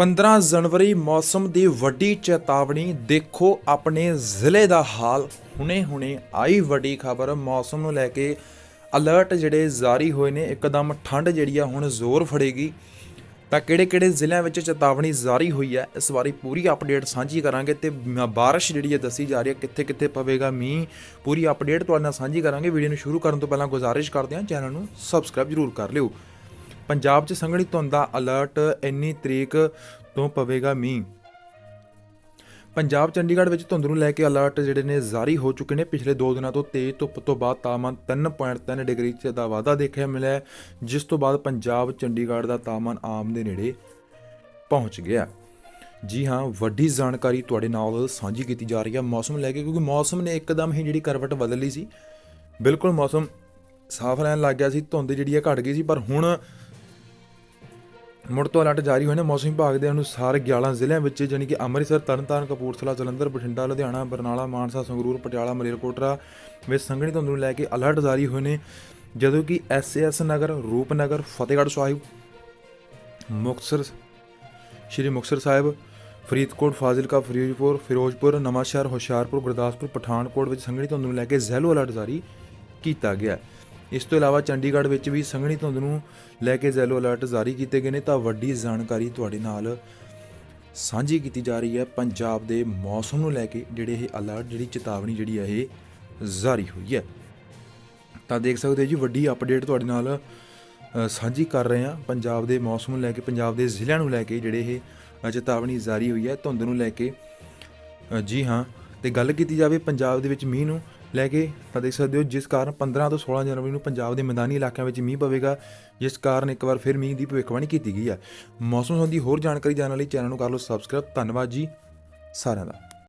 15 ਜਨਵਰੀ ਮੌਸਮ ਦੀ ਵੱਡੀ ਚੇਤਾਵਨੀ, ਦੇਖੋ ਆਪਣੇ ਜ਼ਿਲ੍ਹੇ ਦਾ ਹਾਲ। ਹੁਣੇ-ਹੁਣੇ ਆਈ ਵੱਡੀ ਖਬਰ, ਮੌਸਮ ਨੂੰ ਲੈ ਕੇ ਅਲਰਟ ਜਿਹੜੇ ਜਾਰੀ ਹੋਏ ਨੇ, ਇੱਕਦਮ ਠੰਡ ਜਿਹੜੀ ਆ ਹੁਣ ਜ਼ੋਰ ਫੜੇਗੀ। ਤਾਂ ਕਿਹੜੇ-ਕਿਹੜੇ ਜ਼ਿਲ੍ਹਿਆਂ ਵਿੱਚ ਚੇਤਾਵਨੀ ਜਾਰੀ ਹੋਈ ਹੈ ਇਸ ਬਾਰੇ ਪੂਰੀ ਅਪਡੇਟ ਸਾਂਝੀ ਕਰਾਂਗੇ ਤੇ ਮ- ਬਾਰਿਸ਼ ਜਿਹੜੀ ਹੈ ਦੱਸੀ ਜਾ ਰਹੀ ਹੈ ਕਿੱਥੇ-ਕਿੱਥੇ ਪਵੇਗਾ ਮੀਂਹ, ਪੂਰੀ ਅਪਡੇਟ ਤੁਹਾਡੇ ਨਾਲ ਸਾਂਝੀ ਕਰਾਂਗੇ। ਵੀਡੀਓ ਨੂੰ ਸ਼ੁਰੂ ਕਰਨ ਤੋਂ ਪਹਿਲਾਂ ਗੁਜ਼ਾਰਿਸ਼ ਕਰਦੇ ਹਾਂ, ਚੈਨਲ ਨੂੰ ਸਬਸਕ੍ਰਾਈਬ ਜ਼ਰੂਰ ਕਰ ਲਿਓ। ਪੰਜਾਬ 'ਚ ਸੰਘਣੀ ਧੁੰਦ ਦਾ ਅਲਰਟ ਇੰਨੀ ਤਰੀਕ ਤੋਂ ਪਵੇਗਾ ਮੀਂਹ। ਪੰਜਾਬ ਚੰਡੀਗੜ੍ਹ ਵਿੱਚ ਧੁੰਦ ਨੂੰ ਲੈ ਕੇ ਅਲਰਟ ਜਿਹੜੇ ਨੇ ਜਾਰੀ ਹੋ ਚੁੱਕੇ ਨੇ। ਪਿਛਲੇ 2 ਦਿਨਾਂ ਤੋਂ ਤੇਜ਼ ਧੁੱਪ ਤੋਂ ਬਾਅਦ ਤਾਪਮਾਨ 3.3 ਡਿਗਰੀ ਚ ਦਾ ਵਾਧਾ ਦੇਖਿਆ ਮਿਲਿਆ ਜਿਸ ਤੋਂ ਬਾਅਦ ਪੰਜਾਬ ਚੰਡੀਗੜ੍ਹ ਦਾ ਤਾਪਮਾਨ ਆਮ ਦੇ ਨੇੜੇ ਪਹੁੰਚ ਗਿਆ ਜੀ ਹਾਂ, ਵੱਡੀ ਜਾਣਕਾਰੀ ਤੁਹਾਡੇ ਨਾਲ ਸਾਂਝੀ ਕੀਤੀ ਜਾ ਰਹੀ ਹੈ ਮੌਸਮ ਲੈ ਕੇ, ਕਿਉਂਕਿ ਮੌਸਮ ਨੇ ਇੱਕਦਮ ਹੀ ਜਿਹੜੀ ਕਰਵਟ ਬਦਲ ਲਈ ਸੀ। ਬਿਲਕੁਲ ਮੌਸਮ ਸਾਫ਼ ਰਹਿਣ ਲੱਗ ਗਿਆ ਸੀ, ਧੁੰਦ ਜਿਹੜੀ ਹੈ ਘਟ ਗਈ ਸੀ, ਪਰ ਹੁਣ ਮੁੜ ਤੋਂ ਅਲਰਟ ਜਾਰੀ ਹੋਏ ਨੇ ਮੌਸਮ ਵਿਭਾਗ ਦੇ ਅਨੁਸਾਰ 11 ਜ਼ਿਲ੍ਹਿਆਂ ਵਿੱਚ, ਜਾਣੀ ਕਿ ਅੰਮ੍ਰਿਤਸਰ, ਤਰਨਤਾਰਨ, ਕਪੂਰਥਲਾ, ਜਲੰਧਰ, ਬਠਿੰਡਾ, ਲੁਧਿਆਣਾ, ਬਰਨਾਲਾ, ਮਾਨਸਾ, ਸੰਗਰੂਰ, ਪਟਿਆਲਾ ਮਲੇਰਕੋਟਰਾ ਵਿੱਚ ਸੰਘਣੀ ਧੁੰਦ ਨੂੰ ਲੈ ਕੇ ਅਲਰਟ ਜਾਰੀ ਹੋਏ ਨੇ, ਜਦੋਂ ਕਿ ਐਸਐਸ ਨਗਰ ਰੂਪਨਗਰ ਫਤਿਹਗੜ੍ਹ ਸਾਹਿਬ, ਮੁਕਤਸਰ, ਸ਼੍ਰੀ ਮੁਕਤਸਰ ਸਾਹਿਬ, ਫਰੀਦਕੋਟ, ਫਾਜ਼ਿਲਕਾ ਫਰੀਦਪੁਰ ਫਿਰੋਜ਼ਪੁਰ, ਨਵਾਂਸ਼ਹਿਰ, ਹੁਸ਼ਿਆਰਪੁਰ, ਗੁਰਦਾਸਪੁਰ, ਪਠਾਨਕੋਟ ਵਿੱਚ ਸੰਘਣੀ ਧੁੰਦ ਨੂੰ ਲੈ ਕੇ ਜ਼ੈਲੋ ਅਲਰਟ ਜਾਰੀ ਕੀਤਾ ਗਿਆ ਹੈ। ਇਸ ਤੋਂ ਇਲਾਵਾ ਚੰਡੀਗੜ੍ਹ ਵਿੱਚ ਵੀ ਸੰਘਣੀ ਧੁੰਦ ਨੂੰ ਲੈ ਕੇ ਜ਼ੈਲੋ ਅਲਰਟ ਜਾਰੀ ਕੀਤੇ ਗਏ ਨੇ ਤਾਂ ਵੱਡੀ ਜਾਣਕਾਰੀ ਤੁਹਾਡੇ ਨਾਲ ਸਾਂਝੀ ਕੀਤੀ ਜਾ ਰਹੀ ਹੈ। ਪੰਜਾਬ ਦੇ ਮੌਸਮ ਨੂੰ ਲੈ ਕੇ ਜਿਹੜੇ ਇਹ ਅਲਰਟ ਜਿਹੜੀ ਚੇਤਾਵਨੀ ਜਿਹੜੀ ਹੈ ਇਹ ਜਾਰੀ ਹੋਈ ਹੈ। ਤਾਂ ਦੇਖ ਸਕਦੇ ਹੋ ਜੀ, ਵੱਡੀ ਅਪਡੇਟ ਤੁਹਾਡੇ ਨਾਲ ਸਾਂਝੀ ਕਰ ਰਹੇ ਹਾਂ। ਪੰਜਾਬ ਦੇ ਮੌਸਮ ਨੂੰ ਲੈ ਕੇ, ਪੰਜਾਬ ਦੇ ਜ਼ਿਲ੍ਹਿਆਂ ਨੂੰ ਲੈ ਕੇ ਜਿਹੜੇ ਇਹ ਚੇਤਾਵਨੀ ਜਾਰੀ ਹੋਈ ਹੈ। ਧੁੰਦ ਨੂੰ ਲੈ ਕੇ ਜੀ ਹਾਂ, ਤੇ ਗੱਲ ਕੀਤੀ ਜਾਵੇ ਪੰਜਾਬ ਦੇ ਵਿੱਚ ਮੀਂਹ ਨੂੰ ਲੈ ਕੇ ਤਾਂ ਦੇਖ ਸਕਦੇ ਹੋ, ਜਿਸ ਕਾਰਨ 15 ਤੋਂ 16 ਜਨਵਰੀ ਨੂੰ ਪੰਜਾਬ ਦੇ ਮੈਦਾਨੀ ਇਲਾਕਿਆਂ ਵਿੱਚ ਮੀਂਹ ਪਵੇਗਾ, ਜਿਸ ਕਾਰਨ ਇੱਕ ਵਾਰ ਫਿਰ ਮੀਂਹ ਦੀ ਭਵਿੱਖਬਾਣੀ ਕੀਤੀ ਗਈ ਹੈ। ਮੌਸਮ ਸੰਬੰਧੀ ਹੋਰ ਜਾਣਕਾਰੀ ਜਾਣਨ ਲਈ ਚੈਨਲ ਨੂੰ ਕਰ ਲਓ ਸਬਸਕ੍ਰਾਈਬ ਧੰਨਵਾਦ ਜੀ ਸਾਰਿਆਂ ਦਾ।